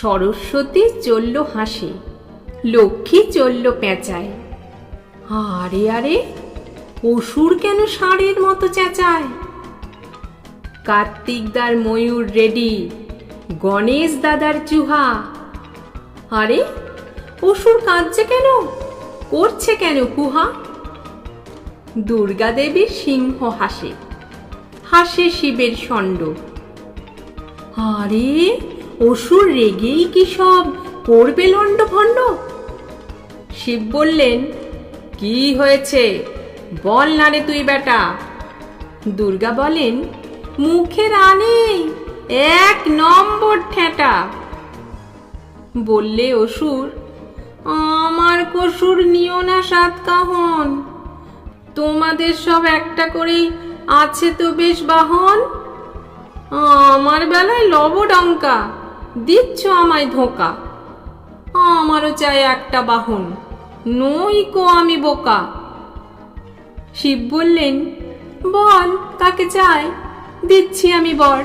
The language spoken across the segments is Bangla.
সরস্বতী চলল হাসে, লক্ষ্মী চলল পেঁচায়। আরে আরে, অসুর কেন ষাঁড়ের মতো চেঁচায়? কার্তিকদার ময়ূর রেডি, গণেশ দাদার চুহা। আরে, অসুর কাঁদছে কেন? করছে কেন কুহা? দুর্গা দেবীর সিংহ হাসে হাসে শিবের ষণ্ড। আরে অসুর রেগেই কি সব করবে লণ্ড ভণ্ড শিব বললেন, কি হয়েছে? বল না রে তুই বেটা। দুর্গা বলেন মুখের আনেই এক নম্বর ঠেটা। বললে অসুর, আমার কসুর নিও না সাত কাহন। তোমাদের সব একটা করেই আছে তো বেশ বাহন। আমার বেলায় লবডঙ্কা। দিচ্ছ আমায় ধোকা। আমারও চাই একটা বাহন, নই কো আমি বোকা। শিব বললেন, বল, কাকে চাই? দিচ্ছি আমি বর।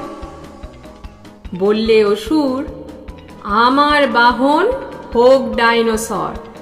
বললে অসুর আমার বাহন হোক ডাইনোসর।